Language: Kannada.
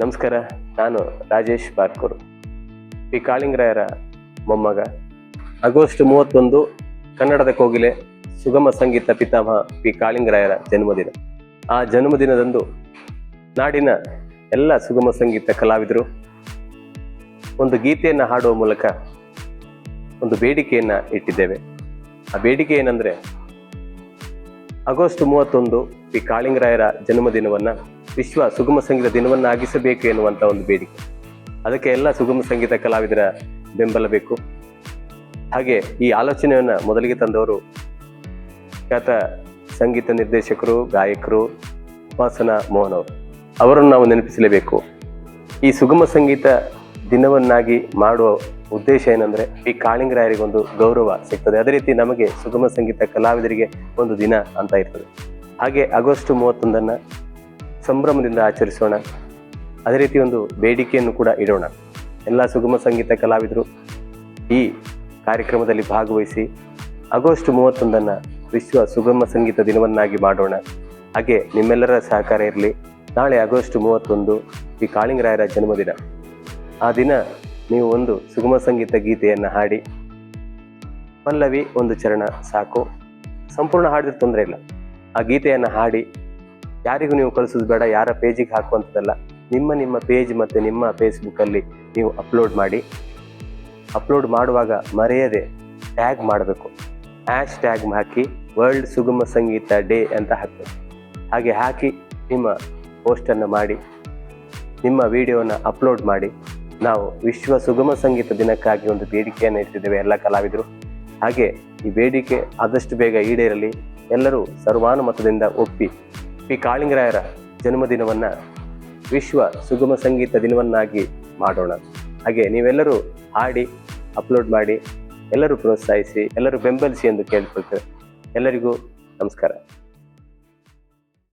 ನಮಸ್ಕಾರ, ನಾನು ರಾಜೇಶ್ ಬಾರ್ಕೂರು. ಪಿ ಕಾಳಿಂಗರಾಯರ ಮೊಮ್ಮಗ. ಆಗಸ್ಟ್ ಮೂವತ್ತೊಂದು, ಕನ್ನಡದ ಕೋಗಿಲೆ, ಸುಗಮ ಸಂಗೀತ ಪಿತಾಮಹ ಪಿ. ಕಾಳಿಂಗರಾಯರ ಜನ್ಮದಿನ. ಆ ಜನ್ಮದಿನದಂದು ನಾಡಿನ ಎಲ್ಲ ಸುಗಮ ಸಂಗೀತ ಕಲಾವಿದರು ಒಂದು ಗೀತೆಯನ್ನು ಹಾಡುವ ಮೂಲಕ ಒಂದು ಬೇಡಿಕೆಯನ್ನು ಇಟ್ಟಿದ್ದೇವೆ. ಆ ಬೇಡಿಕೆ ಏನಂದ್ರೆ, ಆಗಸ್ಟ್ ಮೂವತ್ತೊಂದು ಪಿ ಕಾಳಿಂಗರಾಯರ ಜನ್ಮದಿನವನ್ನ ವಿಶ್ವ ಸುಗಮ ಸಂಗೀತ ದಿನವನ್ನಾಗಿಸಬೇಕು ಎನ್ನುವಂಥ ಒಂದು ಬೇಡಿಕೆ. ಅದಕ್ಕೆ ಎಲ್ಲ ಸುಗಮ ಸಂಗೀತ ಕಲಾವಿದರ ಬೆಂಬಲ ಬೇಕು. ಹಾಗೆ ಈ ಆಲೋಚನೆಯನ್ನ ಮೊದಲಿಗೆ ತಂದವರು ಖ್ಯಾತ ಸಂಗೀತ ನಿರ್ದೇಶಕರು, ಗಾಯಕರು ಉಪಾಸನ ಮೋಹನ್ ಅವರು. ಅವರನ್ನು ನಾವು ನೆನಪಿಸಲೇಬೇಕು. ಈ ಸುಗಮ ಸಂಗೀತ ದಿನವನ್ನಾಗಿ ಮಾಡುವ ಉದ್ದೇಶ ಏನಂದ್ರೆ ಈ ಕಾಳಿಂಗರಾಯರಿಗೆ ಒಂದು ಗೌರವ ಸಿಗ್ತದೆ. ಅದೇ ರೀತಿ ನಮಗೆ ಸುಗಮ ಸಂಗೀತ ಕಲಾವಿದರಿಗೆ ಒಂದು ದಿನ ಅಂತ ಇರ್ತದೆ. ಹಾಗೆ ಆಗಸ್ಟ್ ಮೂವತ್ತೊಂದನ್ನ ಸಂಭ್ರಮದಿಂದ ಆಚರಿಸೋಣ. ಅದೇ ರೀತಿ ಒಂದು ಬೇಡಿಕೆಯನ್ನು ಕೂಡ ಇಡೋಣ. ಎಲ್ಲ ಸುಗಮ ಸಂಗೀತ ಕಲಾವಿದರು ಈ ಕಾರ್ಯಕ್ರಮದಲ್ಲಿ ಭಾಗವಹಿಸಿ ಆಗಸ್ಟ್ ಮೂವತ್ತೊಂದನ್ನು ವಿಶ್ವ ಸುಗಮ ಸಂಗೀತ ದಿನವನ್ನಾಗಿ ಮಾಡೋಣ. ಹಾಗೆ ನಿಮ್ಮೆಲ್ಲರ ಸಹಕಾರ ಇರಲಿ. ನಾಳೆ ಆಗಸ್ಟ್ ಮೂವತ್ತೊಂದು ಈ ಕಾಳಿಂಗರಾಯರ ಜನ್ಮದಿನ. ಆ ದಿನ ನೀವು ಒಂದು ಸುಗಮ ಸಂಗೀತ ಗೀತೆಯನ್ನು ಹಾಡಿ. ಪಲ್ಲವಿ ಒಂದು ಚರಣ ಸಾಕು. ಸಂಪೂರ್ಣ ಹಾಡಿದ್ರೆ ತೊಂದರೆ ಇಲ್ಲ. ಆ ಗೀತೆಯನ್ನು ಹಾಡಿ ಯಾರಿಗೂ ನೀವು ಕಳಿಸೋದು ಬೇಡ, ಯಾರ ಪೇಜಿಗೆ ಹಾಕುವಂಥದ್ದಲ್ಲ. ನಿಮ್ಮ ನಿಮ್ಮ ಪೇಜ್ ಮತ್ತು ನಿಮ್ಮ ಫೇಸ್ಬುಕ್ಕಲ್ಲಿ ನೀವು ಅಪ್ಲೋಡ್ ಮಾಡಿ. ಅಪ್ಲೋಡ್ ಮಾಡುವಾಗ ಮರೆಯದೆ ಟ್ಯಾಗ್ ಮಾಡಬೇಕು. ಹ್ಯಾಶ್ ಟ್ಯಾಗ್ ಹಾಕಿ ವರ್ಲ್ಡ್ ಸುಗಮ ಸಂಗೀತ ಡೇ ಅಂತ ಹಾಕಬೇಕು. ಹಾಗೆ ಹಾಕಿ ನಿಮ್ಮ ಪೋಸ್ಟನ್ನು ಮಾಡಿ, ನಿಮ್ಮ ವಿಡಿಯೋನ ಅಪ್ಲೋಡ್ ಮಾಡಿ. ನಾವು ವಿಶ್ವ ಸುಗಮ ಸಂಗೀತ ದಿನಕ್ಕಾಗಿ ಒಂದು ಬೇಡಿಕೆಯನ್ನು ಇಟ್ಟಿದ್ದೇವೆ ಎಲ್ಲ ಕಲಾವಿದರು. ಹಾಗೆ ಈ ಬೇಡಿಕೆ ಆದಷ್ಟು ಬೇಗ ಈಡೇರಲಿ. ಎಲ್ಲರೂ ಸರ್ವಾನುಮತದಿಂದ ಒಪ್ಪಿ ಪಿ ಕಾಳಿಂಗರಾಯರ ಜನ್ಮದಿನವನ್ನು ವಿಶ್ವ ಸುಗಮ ಸಂಗೀತ ದಿನವನ್ನಾಗಿ ಮಾಡೋಣ. ಹಾಗೆ ನೀವೆಲ್ಲರೂ ಹಾಡಿ, ಅಪ್ಲೋಡ್ ಮಾಡಿ, ಎಲ್ಲರೂ ಪ್ರೋತ್ಸಾಹಿಸಿ, ಎಲ್ಲರೂ ಬೆಂಬಲಿಸಿ ಎಂದು ಕೇಳ್ಕೊಳ್ತೇವೆ. ಎಲ್ಲರಿಗೂ ನಮಸ್ಕಾರ.